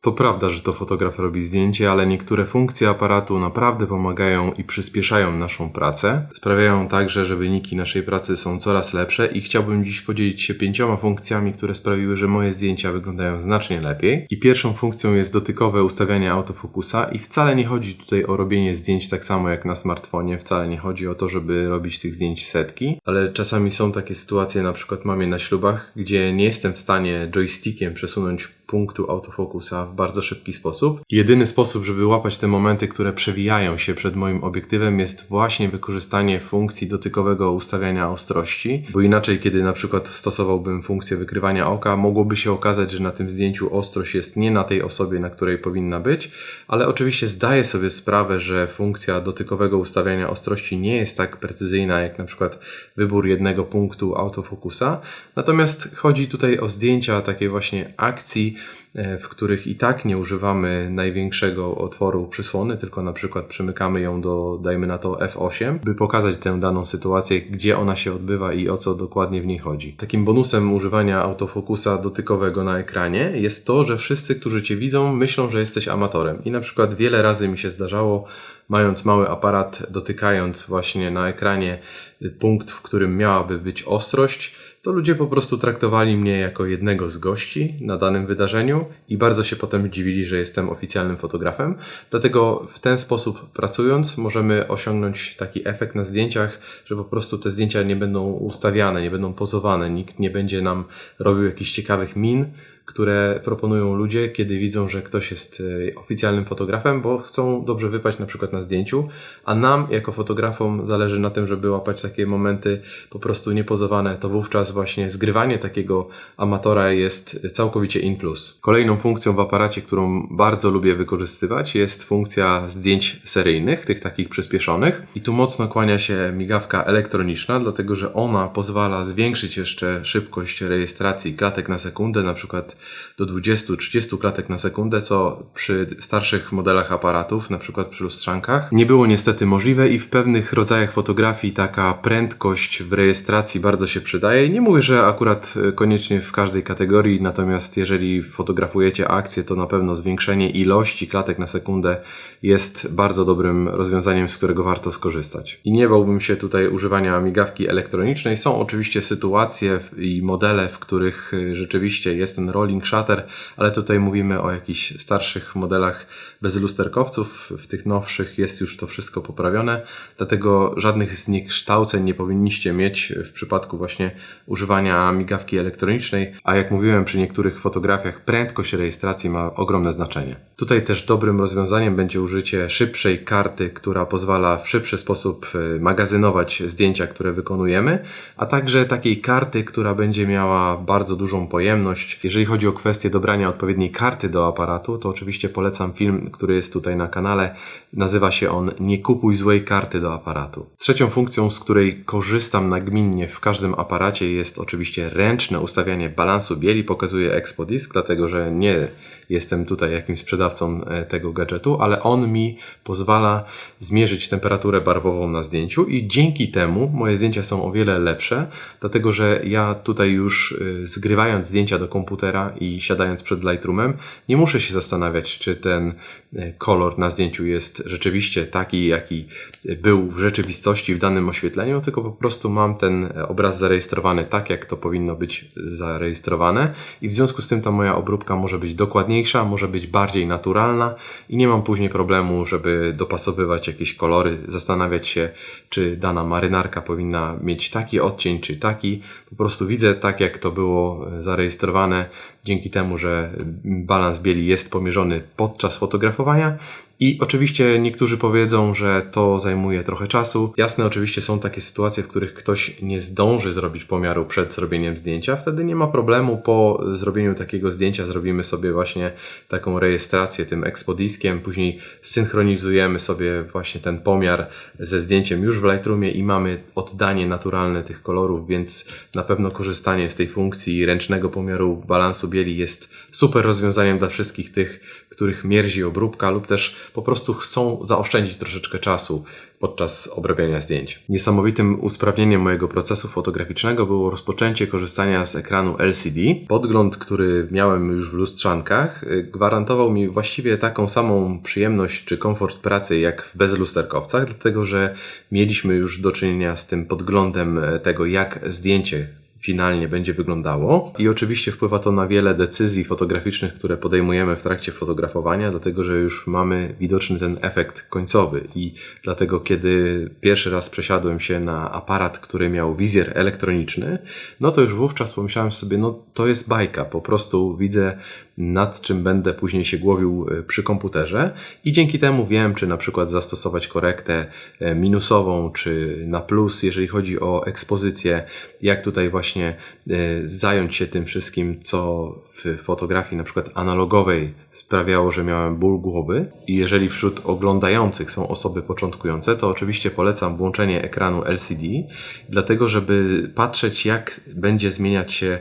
To prawda, że to fotograf robi zdjęcie, ale niektóre funkcje aparatu naprawdę pomagają i przyspieszają naszą pracę. Sprawiają także, że wyniki naszej pracy są coraz lepsze i chciałbym dziś podzielić się pięcioma funkcjami, które sprawiły, że moje zdjęcia wyglądają znacznie lepiej. I pierwszą funkcją jest dotykowe ustawianie autofokusa i wcale nie chodzi tutaj o robienie zdjęć tak samo jak na smartfonie, wcale nie chodzi o to, żeby robić tych zdjęć setki, ale czasami są takie sytuacje, na przykład mam je na ślubach, gdzie nie jestem w stanie joystickiem przesunąć punktu autofokusa w bardzo szybki sposób. Jedyny sposób, żeby łapać te momenty, które przewijają się przed moim obiektywem jest właśnie wykorzystanie funkcji dotykowego ustawiania ostrości, bo inaczej, kiedy na przykład stosowałbym funkcję wykrywania oka, mogłoby się okazać, że na tym zdjęciu ostrość jest nie na tej osobie, na której powinna być, ale oczywiście zdaję sobie sprawę, że funkcja dotykowego ustawiania ostrości nie jest tak precyzyjna jak na przykład wybór jednego punktu autofokusa. Natomiast chodzi tutaj o zdjęcia takiej właśnie akcji, w których i tak nie używamy największego otworu przysłony, tylko na przykład przymykamy ją do, dajmy na to F8, by pokazać tę daną sytuację, gdzie ona się odbywa i o co dokładnie w niej chodzi. Takim bonusem używania autofokusa dotykowego na ekranie jest to, że wszyscy, którzy Cię widzą, myślą, że jesteś amatorem. I na przykład wiele razy mi się zdarzało, mając mały aparat, dotykając właśnie na ekranie punkt, w którym miałaby być ostrość, to ludzie po prostu traktowali mnie jako jednego z gości na danym wydarzeniu i bardzo się potem dziwili, że jestem oficjalnym fotografem. Dlatego w ten sposób pracując możemy osiągnąć taki efekt na zdjęciach, że po prostu te zdjęcia nie będą ustawiane, nie będą pozowane, nikt nie będzie nam robił jakichś ciekawych min, które proponują ludzie, kiedy widzą, że ktoś jest e, oficjalnym fotografem, bo chcą dobrze wypaść na przykład na zdjęciu, a nam jako fotografom zależy na tym, żeby łapać takie momenty po prostu niepozowane, to wówczas właśnie zgrywanie takiego amatora jest całkowicie in plus. Kolejną funkcją w aparacie, którą bardzo lubię wykorzystywać jest funkcja zdjęć seryjnych, tych takich przyspieszonych i tu mocno kłania się migawka elektroniczna, dlatego że ona pozwala zwiększyć jeszcze szybkość rejestracji klatek na sekundę, na przykład do 20-30 klatek na sekundę, co przy starszych modelach aparatów, na przykład przy lustrzankach, nie było niestety możliwe i w pewnych rodzajach fotografii taka prędkość w rejestracji bardzo się przydaje. Nie mówię, że akurat e, koniecznie w każdej kategorii, natomiast jeżeli fotografujecie akcję, to na pewno zwiększenie ilości klatek na sekundę jest bardzo dobrym rozwiązaniem, z którego warto skorzystać. I nie bałbym się tutaj używania migawki elektronicznej. Są oczywiście sytuacje i modele, w których e, rzeczywiście jest ten rol rolling shutter, ale tutaj mówimy o jakichś starszych modelach bez lusterkowców. W tych nowszych jest już to wszystko poprawione, dlatego żadnych zniekształceń nie powinniście mieć w przypadku właśnie używania migawki elektronicznej, a jak mówiłem przy niektórych fotografiach prędkość rejestracji ma ogromne znaczenie. Tutaj też dobrym rozwiązaniem będzie użycie szybszej karty, która pozwala w szybszy sposób e, magazynować zdjęcia, które wykonujemy, a także takiej karty, która będzie miała bardzo dużą pojemność. Jeżeli chodzi o kwestię dobrania odpowiedniej karty do aparatu, to oczywiście polecam film, który jest tutaj na kanale. Nazywa się on Nie kupuj złej karty do aparatu. Trzecią funkcją, z której korzystam nagminnie w każdym aparacie jest oczywiście ręczne ustawianie balansu bieli. Pokazuje Expo Disc, dlatego że nie jestem tutaj jakimś sprzedawcą e, tego gadżetu, ale on mi pozwala zmierzyć temperaturę barwową na zdjęciu i dzięki temu moje zdjęcia są o wiele lepsze, dlatego że ja tutaj już e, zgrywając zdjęcia do komputera i siadając przed Lightroomem, nie muszę się zastanawiać, czy ten e, kolor na zdjęciu jest rzeczywiście taki, jaki był w rzeczywistości w danym oświetleniu, tylko po prostu mam ten obraz zarejestrowany tak, jak to powinno być zarejestrowane i w związku z tym ta moja obróbka może być dokładniejsza ładniejsza, może być bardziej naturalna i nie mam później problemu, żeby dopasowywać jakieś kolory, zastanawiać się, czy dana marynarka powinna mieć taki odcień, czy taki. Po prostu widzę tak, jak to było e, zarejestrowane, dzięki temu, że balans bieli jest pomierzony podczas fotografowania i oczywiście niektórzy powiedzą, że to zajmuje trochę czasu. Jasne, oczywiście są takie sytuacje, w których ktoś nie zdąży zrobić pomiaru przed zrobieniem zdjęcia. Wtedy nie ma problemu. Po zrobieniu takiego zdjęcia zrobimy sobie właśnie taką rejestrację tym ekspodiskiem. Później synchronizujemy sobie właśnie ten pomiar ze zdjęciem już w Lightroomie i mamy oddanie naturalne tych kolorów, więc na pewno korzystanie z tej funkcji ręcznego pomiaru balansu bieli jest super rozwiązaniem dla wszystkich tych, których mierzi obróbka lub też po prostu chcą zaoszczędzić troszeczkę czasu podczas obrabiania zdjęć. Niesamowitym usprawnieniem mojego procesu fotograficznego było rozpoczęcie korzystania z ekranu LCD. Podgląd, który miałem już w lustrzankach, y, gwarantował mi właściwie taką samą przyjemność czy komfort pracy jak w bezlusterkowcach, dlatego że mieliśmy już do czynienia z tym podglądem e, tego, jak zdjęcie finalnie będzie wyglądało. I oczywiście wpływa to na wiele decyzji fotograficznych, które podejmujemy w trakcie fotografowania, dlatego że już mamy widoczny ten efekt końcowy. I dlatego, kiedy pierwszy raz przesiadłem się na aparat, który miał wizjer elektroniczny, no to już wówczas pomyślałem sobie, no to jest bajka, po prostu widzę nad czym będę później się głowił e, przy komputerze. I dzięki temu wiem, czy na przykład zastosować korektę e, minusową, czy na plus, jeżeli chodzi o ekspozycję, jak tutaj właśnie e, zająć się tym wszystkim, co w fotografii na przykład analogowej sprawiało, że miałem ból głowy. I jeżeli wśród oglądających są osoby początkujące, to oczywiście polecam włączenie ekranu LCD, dlatego żeby patrzeć, jak będzie zmieniać się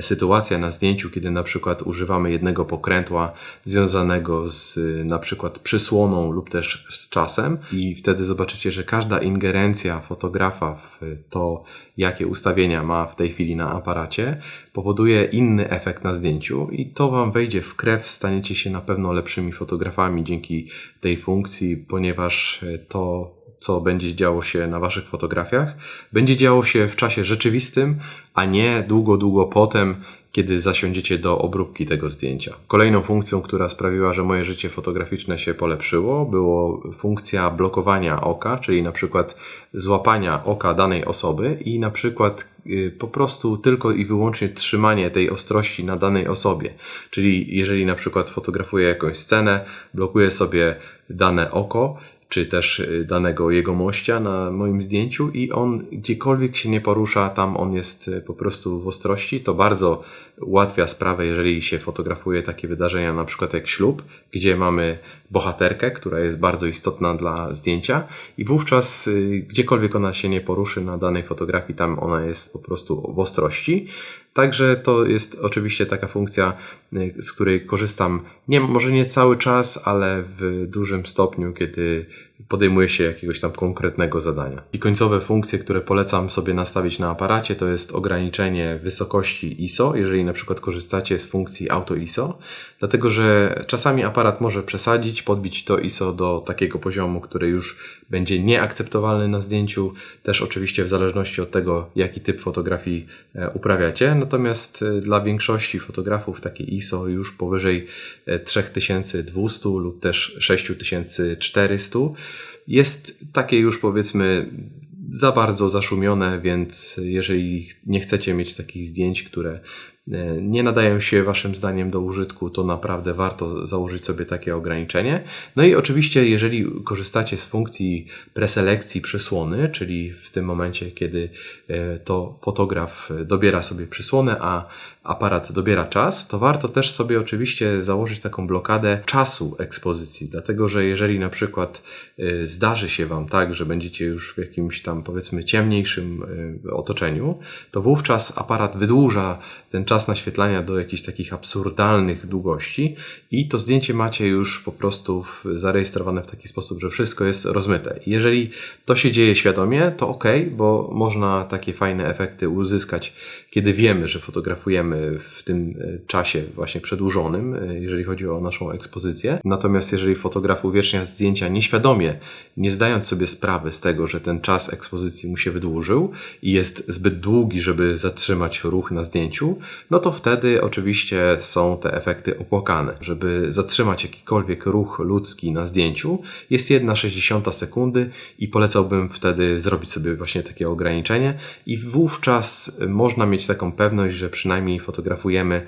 sytuacja na zdjęciu, kiedy na przykład używamy jednego pokrętła związanego z na przykład przysłoną lub też z czasem i wtedy zobaczycie, że każda ingerencja fotografa w to, jakie ustawienia ma w tej chwili na aparacie, powoduje inny efekt na zdjęciu i to Wam wejdzie w krew, staniecie się na pewno lepszymi fotografami dzięki tej funkcji, ponieważ to co będzie działo się na Waszych fotografiach, będzie działo się w czasie rzeczywistym, a nie długo, długo potem, kiedy zasiądziecie do obróbki tego zdjęcia. Kolejną funkcją, która sprawiła, że moje życie fotograficzne się polepszyło, było funkcja blokowania oka, czyli na przykład złapania oka danej osoby i na przykład y, po prostu tylko i wyłącznie trzymanie tej ostrości na danej osobie. Czyli jeżeli na przykład fotografuję jakąś scenę, blokuję sobie dane oko czy też y, danego jegomościa na moim zdjęciu i on gdziekolwiek się nie porusza, tam on jest y, po prostu w ostrości. To bardzo ułatwia sprawę, jeżeli się fotografuje takie wydarzenia, na przykład jak ślub, gdzie mamy bohaterkę, która jest bardzo istotna dla zdjęcia i wówczas y, gdziekolwiek ona się nie poruszy na danej fotografii, tam ona jest po prostu w ostrości. Także to jest oczywiście taka funkcja, y, z której korzystam nie, może nie cały czas, ale w dużym stopniu, kiedy podejmuje się jakiegoś tam konkretnego zadania. I końcowe funkcje, które polecam sobie nastawić na aparacie, to jest ograniczenie wysokości ISO, jeżeli na przykład korzystacie z funkcji Auto ISO, dlatego że czasami aparat może przesadzić, podbić to ISO do takiego poziomu, który już będzie nieakceptowalny na zdjęciu, też oczywiście w zależności od tego, jaki typ fotografii e, uprawiacie. Natomiast e, dla większości fotografów takie ISO już powyżej 3200 e, lub też 6400 jest takie już powiedzmy za bardzo zaszumione, więc jeżeli nie chcecie mieć takich zdjęć, które nie nadają się Waszym zdaniem do użytku, to naprawdę warto założyć sobie takie ograniczenie. No i oczywiście, jeżeli korzystacie z funkcji preselekcji przysłony, czyli w tym momencie, kiedy e, to fotograf dobiera sobie przysłonę, a aparat dobiera czas, to warto też sobie oczywiście założyć taką blokadę czasu ekspozycji, dlatego że jeżeli na przykład e, zdarzy się Wam tak, że będziecie już w jakimś tam powiedzmy ciemniejszym otoczeniu, to wówczas aparat wydłuża ten czas naświetlania do jakichś takich absurdalnych długości i to zdjęcie macie już po prostu zarejestrowane w taki sposób, że wszystko jest rozmyte. Jeżeli to się dzieje świadomie, to ok, bo można takie fajne efekty uzyskać, kiedy wiemy, że fotografujemy w tym e, czasie właśnie przedłużonym, e, jeżeli chodzi o naszą ekspozycję. Natomiast jeżeli fotograf uwiecznia zdjęcia nieświadomie, nie zdając sobie sprawy z tego, że ten czas ekspozycji mu się wydłużył i jest zbyt długi, żeby zatrzymać ruch na zdjęciu, no to wtedy oczywiście są te efekty opłakane. Żeby zatrzymać jakikolwiek ruch ludzki na zdjęciu, jest jedna 60 sekundy i polecałbym wtedy zrobić sobie właśnie takie ograniczenie i wówczas można mieć taką pewność, że przynajmniej fotografujemy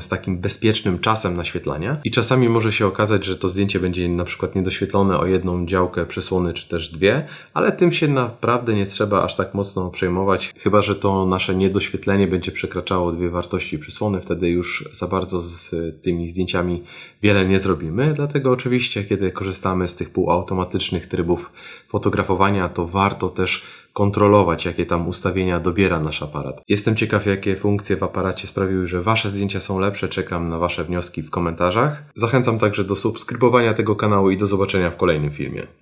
z takim bezpiecznym czasem naświetlania. I czasami może się okazać, że to zdjęcie będzie na przykład niedoświetlone o jedną działkę przysłony czy też dwie, ale tym się naprawdę nie trzeba aż tak mocno przejmować, chyba że to nasze niedoświetlenie będzie przekraczało dwie wartości przysłony, wtedy już za bardzo z tymi zdjęciami wiele nie zrobimy, dlatego oczywiście kiedy korzystamy z tych półautomatycznych trybów fotografowania, to warto też kontrolować, jakie tam ustawienia dobiera nasz aparat. Jestem ciekaw, jakie funkcje w aparacie sprawiły, że Wasze zdjęcia są lepsze. Czekam na Wasze wnioski w komentarzach. Zachęcam także do subskrybowania tego kanału i do zobaczenia w kolejnym filmie.